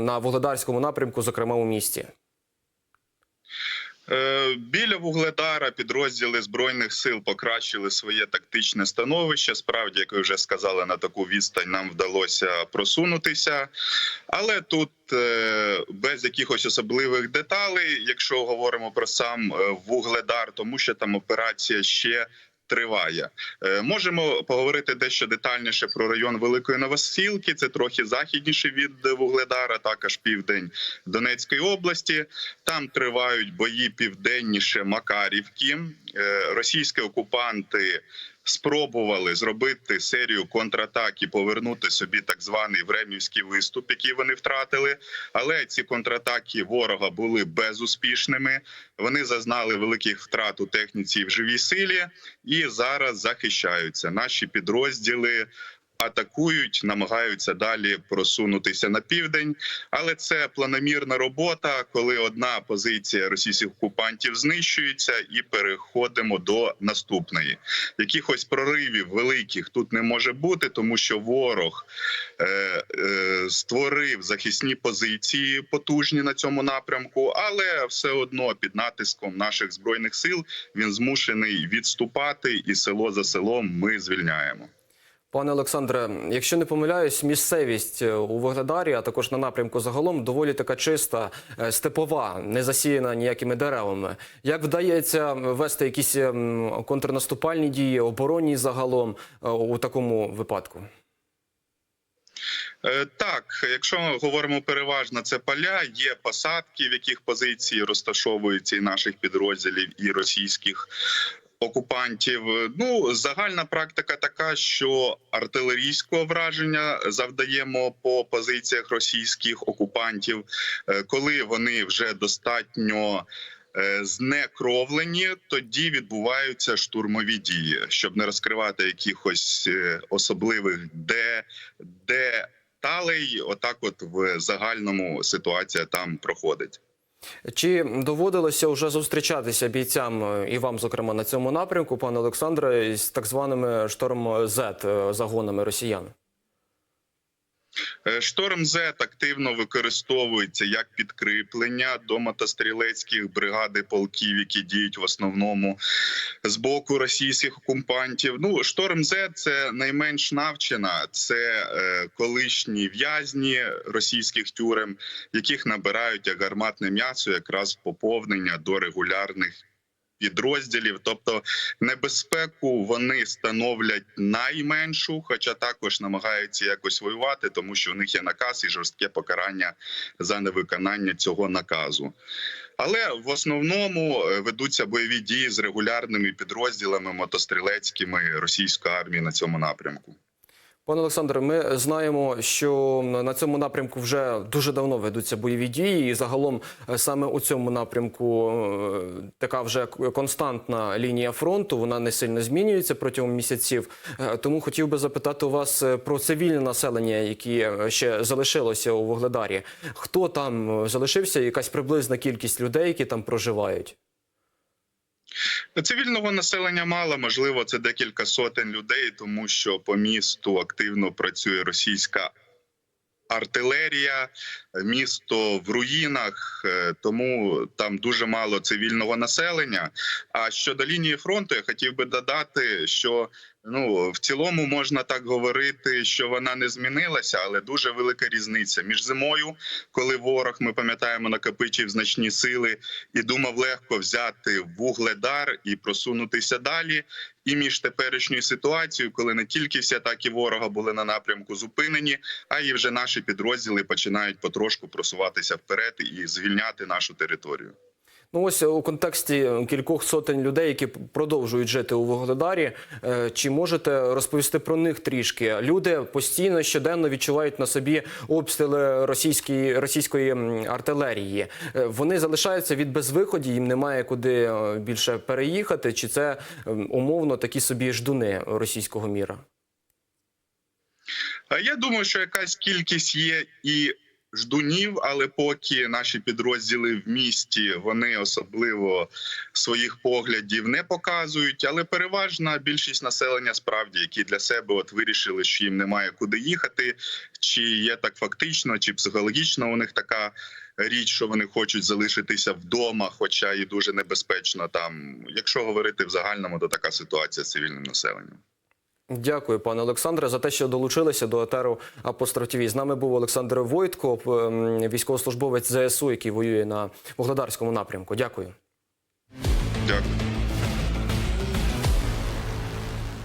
на Вугледарському напрямку, зокрема у місті? Е, Біля Вугледара підрозділи збройних сил покращили своє тактичне становище. Справді, як ви вже сказали, на таку відстань нам вдалося просунутися. Але тут е, без якихось особливих деталей, якщо говоримо про сам е, Вугледар, тому що там операція ще. Триває, Е, можемо поговорити дещо детальніше про район Великої Новосілки. Це трохи західніше від Вугледара, також південь Донецької області. Там тривають бої південніше Макарівки. Е, Російські окупанти спробували зробити серію контратак і повернути собі так званий времівський виступ, який вони втратили. Але ці контратаки ворога були безуспішними. Вони зазнали великих втрат у техніці і в живій силі, і зараз захищаються. Наші підрозділи атакують, намагаються далі просунутися на південь. Але це планомірна робота, коли одна позиція російських окупантів знищується, і переходимо до наступної. Якихось проривів великих тут не може бути, тому що ворог е, е, створив захисні позиції потужні на цьому напрямку, але все одно під натиском наших збройних сил він змушений відступати, і село за селом ми звільняємо. Пане Олександре, якщо не помиляюсь, місцевість е, у Вугледарі, а також на напрямку загалом доволі така чиста, е, степова, не засіяна ніякими деревами. Як вдається вести якісь ем, контрнаступальні дії, оборонні загалом е, у такому випадку? Так, якщо ми говоримо переважно, це поля, є посадки, в яких позиції розташовуються і наших підрозділів, і російських окупантів. Ну, загальна практика така, що артилерійського враження завдаємо по позиціях російських окупантів, Е, коли вони вже достатньо. е, Знекровлені, тоді відбуваються штурмові дії, щоб не розкривати якихось е, особливих де, деталей. Отак, от в загальному ситуація там проходить. Чи доводилося вже зустрічатися бійцям е, і вам, зокрема, на цьому напрямку, пане Олександре, з так званими шторм Z е, загонами росіян? Е, Шторм З активно використовується як підкріплення до мотострілецьких бригад і полків, які діють в основному з боку російських окупантів. Ну, Шторм З це найменш навчена, це е, колишні в'язні російських тюрем, яких набирають як гарматне м'ясо, якраз поповнення до регулярних. Підрозділів, тобто небезпеку вони становлять найменшу, хоча також намагаються якось воювати, тому що у них є наказ і жорстке покарання за невиконання цього наказу. Але в основному е, ведуться бойові дії з регулярними підрозділами мотострілецькими російської армії на цьому напрямку. Пане Олександре, ми знаємо, що на цьому напрямку вже дуже давно ведуться бойові дії, і загалом е, саме у цьому напрямку е, така вже константна лінія фронту. Вона не сильно змінюється протягом місяців. Е, Тому хотів би запитати у вас про цивільне населення, яке ще залишилося у Вугледарі. Хто там залишився? Якась приблизна кількість людей, які там проживають? Цивільного населення мало, можливо, це декілька сотень людей, тому що по місту активно працює російська артилерія, місто в руїнах, е, тому там дуже мало цивільного населення. А щодо лінії фронту, я хотів би додати, що ну в цілому можна так говорити, що вона не змінилася, але дуже велика різниця між зимою, коли ворог, ми пам'ятаємо, накопичив значні сили і думав легко взяти вугледар і просунутися далі. І між теперішньою ситуацією, коли не тільки всі атаки ворога були на напрямку зупинені, а і вже наші підрозділи починають потрошку просуватися вперед і звільняти нашу територію. Ну ось у контексті кількох сотень людей, які продовжують жити у Вугледарі, е, чи можете розповісти про них трішки? Люди постійно щоденно відчувають на собі обстріли російської російської артилерії. Е, Вони залишаються від безвиході, їм немає куди е, більше переїхати. Чи це умовно такі собі ждуни російського міра? Я думаю, що якась кількість є і ждунів, але поки наші підрозділи в місті вони особливо своїх поглядів не показують. Але переважна більшість населення справді, які для себе от вирішили, що їм немає куди їхати, чи є так фактично, чи психологічно у них така річ, що вони хочуть залишитися вдома, хоча і дуже небезпечно там. Якщо говорити в загальному, то така ситуація з цивільним населенням. Дякую, пане Олександре, за те, що долучилися до етеру Апостроф ТВ. З нами був Олександр Войтко, військовослужбовець ЗСУ, який воює на Вогледарському напрямку. Дякую. Дякую.